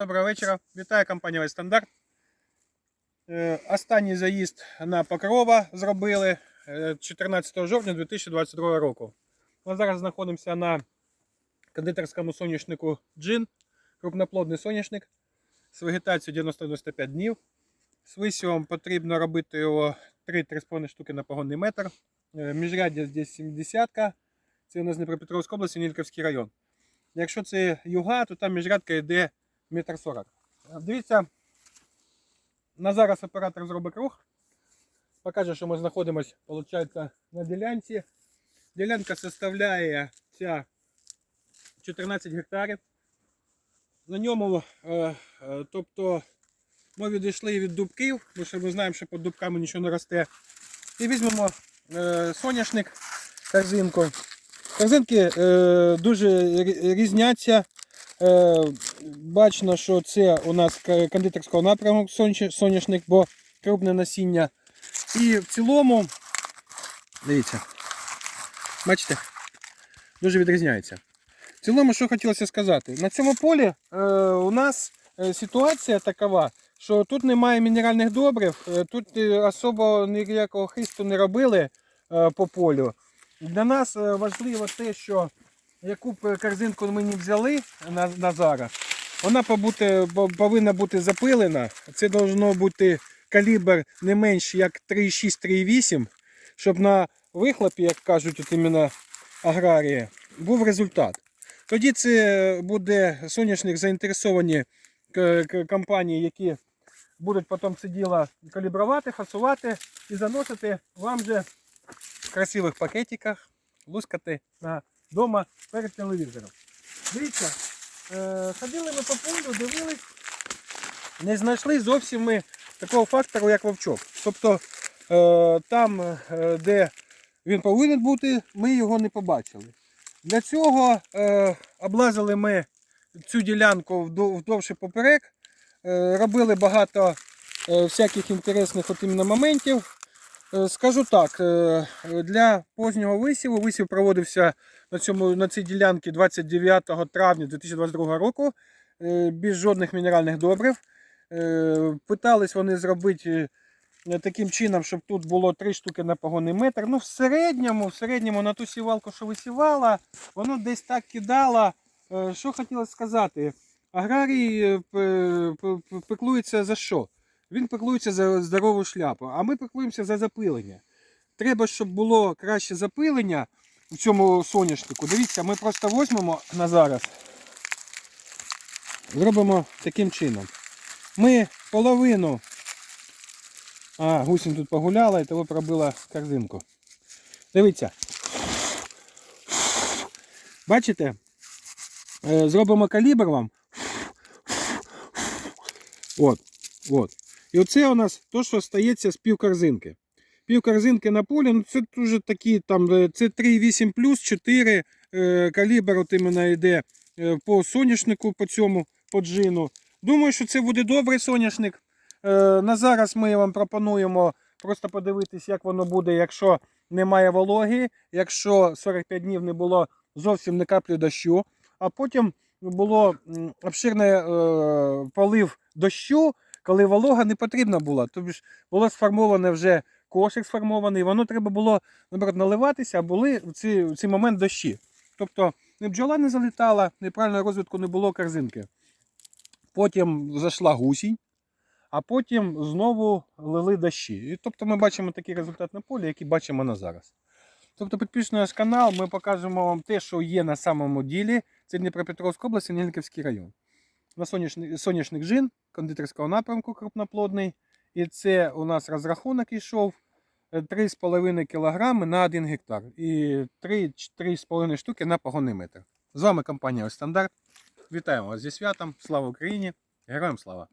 Доброго вечора. Вітаю компанія «Весь. Е, Останній заїзд на Покрова зробили е, 14 жовтня 2022 року. Ми зараз знаходимося на кондитерському соняшнику Джин, крупноплодний соняшник з вегетацією 90-95 днів. З висівом потрібно робити його 3-3,5 штуки на погонний метр. Е, Міжряддя здесь 70 -ка. Це у нас Дніпропетровська область, Нільковський район. Якщо це юга, то там міжрядка йде метр сорок. Дивіться, на зараз оператор зробить круг. Покаже, що ми знаходимося, виходить, на ділянці. Ділянка составляє ця 14 гектарів. На ньому, е, е, тобто, ми відійшли від дубків, бо що ми знаємо, що під дубками нічого не росте. І візьмемо е, соняшник, корзинку. Корзинки е, дуже різняться. Бачно, що це у нас кондитерського напрямку соняшник, бо крупне насіння. І в цілому, дивіться, бачите, дуже відрізняється. В цілому, що хотілося сказати, на цьому полі е, у нас е, ситуація такова, що тут немає мінеральних добрив, е, тут е, особо ніякого хисту не робили е, по полю. Для нас важливо те, що яку б корзинку ми не взяли на, на зараз, вона побути, повинна бути запилена. Це должно бути калібр не менш як 3,6-3,8, щоб на вихлопі, як кажуть от іменно аграрії, був результат. Тоді це буде соняшник заінтересовані к- компанії, які будуть потім це діло калібрувати, фасувати і заносити вам же в красивих пакетиках, лускати на дома перед телевізором. Дивіться, е, ходили ми по полю, дивились, не знайшли зовсім ми такого фактору, як вовчок. Тобто е, там, е, де він повинен бути, ми його не побачили. Для цього облазили ми цю ділянку вдов- вдовж поперек, робили багато всяких інтересних от моментів. Е, Скажу так, е, для познього висіву висів проводився на, цьому, на цій ділянці 29 травня 2022 року е, без жодних мінеральних добрив. Питались вони зробити таким чином, щоб тут було 3 штуки на погонний метр. Ну, в середньому, в середньому на ту сівалку, що висівала, воно десь так кидало. Що хотілося сказати? П- пеклується за що? Він пеклується за здорову шляпу, а ми пеклуємося за запилення. Треба, щоб було краще запилення в цьому соняшнику. Дивіться, ми просто візьмемо на зараз. Зробимо таким чином. Ми половину. А, гусінь тут погуляла і того пробила корзинку. Дивіться. Бачите? Е, Зробимо калібр вам. От, от. І оце у нас то, що стається з півкорзинки. Півкорзинки на полі, ну це дуже такі, там, е, це 3,8 плюс 4 е, калібр от іменно йде е, по соняшнику, по цьому, по джину. Думаю, що це буде добрий соняшник. Е, на зараз ми вам пропонуємо просто подивитись, як воно буде, якщо немає вологи, якщо 45 днів не було зовсім не каплі дощу, а потім було обширний е, полив дощу, коли волога не потрібна була. Тобто ж було сформоване вже кошик сформований, воно треба було наприклад, наливатися, а були в ці, в цей момент дощі. Тобто ні бджола не залітала, неправильного розвитку не було корзинки. Потім зайшла гусінь, а потім знову лили дощі. І тобто ми бачимо такий результат на полі, який бачимо на зараз. Тобто підпишіть наш канал, ми покажемо вам те, що є на самому ділі. Це Дніпропетровська область, Нільниківський район. На соняшник, соняшник джин кондитерського напрямку крупноплодний. І це у нас розрахунок йшов е, 3,5 кг на 1 гектар. І 3-3,5 штуки на погонний метр. З вами компанія «Ось Стандарт. Вітаємо вас зі святом. Слава Україні! Героям слава!